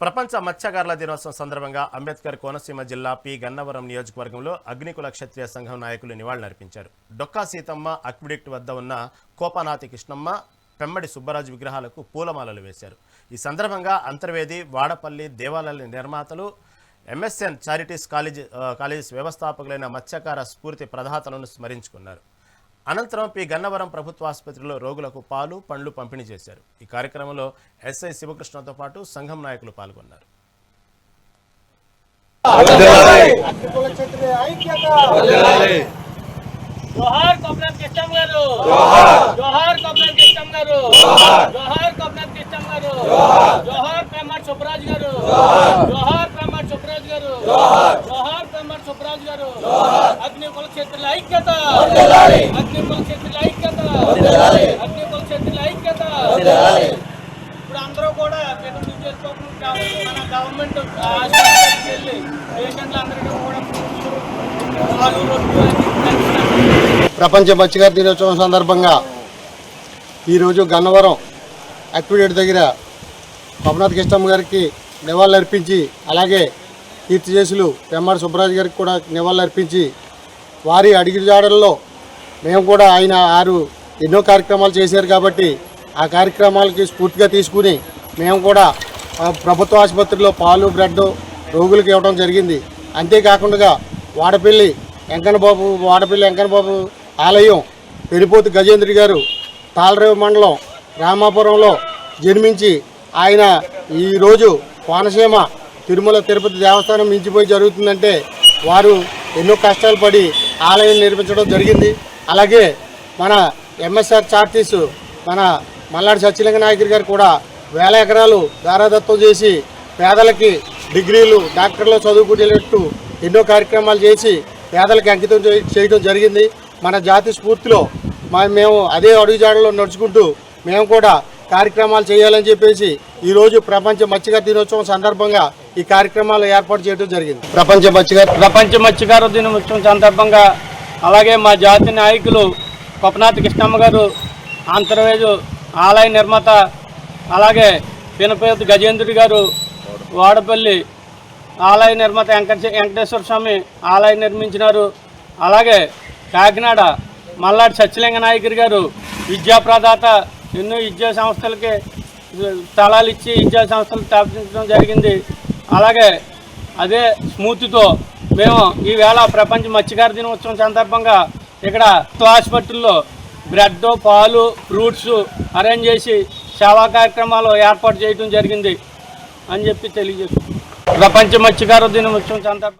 ప్రపంచ మత్స్యకారుల దినోత్సవం సందర్భంగా అంబేద్కర్ కోనసీమ జిల్లా పి. గన్నవరం నియోజకవర్గంలో అగ్నికుల క్షత్రియ సంఘం నాయకులు నివాళులర్పించారు. డొక్కా సీతమ్మ అక్విడిక్ట్ వద్ద ఉన్న కోపనాతి కృష్ణమ్మ పెమ్మడి సుబ్బరాజు విగ్రహాలకు పూలమాలలు వేశారు. ఈ సందర్భంగా అంతర్వేది వాడపల్లి దేవాలయాల నిర్మాతలు ఎంఎస్ఎన్ చారిటీస్ కాలేజ్ ఆ, కాలేజెస్ వ్యవస్థాపకులైన మత్స్యకార స్ఫూర్తి ప్రధాతలను స్మరించుకున్నారు. అనంతరం పి. గన్నవరం ప్రభుత్వ ఆసుపత్రిలో రోగులకు పాలు పండ్లు పంపిణీ చేశారు. ఈ కార్యక్రమంలో ఎస్ఐ శివకృష్ణతో పాటు సంఘం నాయకులు పాల్గొన్నారు. జోహార్ గారు. జోహార్. గారు. జోహార్. గారు. జోహార్. సుబ్రాజ్ గారు. జోహార్. సుబ్రాజ్ గారు. జోహార్. సుబ్రాజ్ గారు. జోహార్. అగ్నికుల క్షత్రియుల ఐక్యత! అగ్నికుల క్షత్రియుల ఐక్యత! అగ్నికుల క్షత్రియుల ఐక్యత! ఇప్పుడు అందరూ కూడా పెట్టుబడి చేసుకోకుండా మన గవర్నమెంట్ ఆసుపత్రికి వెళ్ళి పేషెంట్లు అందరికీ కూడా పాలు రొట్టెలు అన్ని పంచుతారు. ప్రపంచ మత్స్యకార దినోత్సవం సందర్భంగా ఈరోజు గన్నవరం అక్విడేట్ దగ్గర పవనాథ్ కృష్ణమ్మ గారికి నివాళులు అర్పించి అలాగే కీర్తి చేసులు పెమ్మాడి సుబ్బరాజు గారికి కూడా నివాళులు అర్పించి వారి అడుగుజాడల్లో మేము కూడా ఆయన ఆరు ఎన్నో కార్యక్రమాలు చేశారు కాబట్టి ఆ కార్యక్రమాలకి స్ఫూర్తిగా తీసుకుని మేము కూడా ప్రభుత్వ ఆసుపత్రిలో పాలు బ్రెడ్ రోగులకు ఇవ్వడం జరిగింది. అంతేకాకుండా వాడపల్లి వెంకన్నబాబు వాడపల్లి వెంకన్నబాబు ఆలయం పెరిపోతు గజేంద్రి గారు తాళరేవు మండలం రామాపురంలో జన్మించి ఆయన ఈరోజు కోనసీమ తిరుమల తిరుపతి దేవస్థానం మించిపోయి జరుగుతుందంటే వారు ఎన్నో కష్టాలు పడి ఆలయం నిర్మించడం జరిగింది. అలాగే మన ఎంఎస్ఆర్ చార్టీస్ మన మల్లాడి సత్యలింగ నాయకుడి గారు కూడా వేల ఎకరాలు దారాదత్తం చేసి పేదలకి డిగ్రీలు డాక్టర్లు చదువుకునేటట్టు ఎన్నో కార్యక్రమాలు చేసి పేదలకు అంకితం చేయడం జరిగింది. మన జాతి స్ఫూర్తిలో మా మేము అదే అడుగుజాడలో నడుచుకుంటూ మేము కూడా కార్యక్రమాలు చేయాలని చెప్పేసి ఈరోజు ప్రపంచ మత్స్యకార దినోత్సవం సందర్భంగా ఈ కార్యక్రమాలు ఏర్పాటు చేయడం జరిగింది. ప్రపంచ మత్స్యకార ప్రపంచ మత్స్యకార దినోత్సవం సందర్భంగా అలాగే మా జాతి నాయకులు కొప్పనాథ్ కృష్ణమ్మ గారు ఆంధ్రవేజు ఆలయ నిర్మాత అలాగే పినపేతి గజేంద్రుడి గారు వాడపల్లి ఆలయ నిర్మాత వెంకట వెంకటేశ్వర స్వామి ఆలయం నిర్మించినారు. అలాగే కాకినాడ మల్లాడి సత్యలింగ నాయకుడి గారు విద్యా ప్రదాత ఎన్నో విద్యా సంస్థలకి స్థలాలు ఇచ్చి విద్యా సంస్థలు స్థాపించడం జరిగింది. అలాగే అదే స్మూర్తితో మేము ఈవేళ ప్రపంచ మత్స్యకార దినోత్సవం సందర్భంగా ఇక్కడ ఆసుపత్రుల్లో బ్రెడ్ పాలు ఫ్రూట్స్ అరేంజ్ చేసి సేవా కార్యక్రమాలు ఏర్పాటు చేయడం జరిగింది అని చెప్పి తెలియజేస్తుంది ప్రపంచ మత్స్యకార దినోత్సవం సందర్భంగా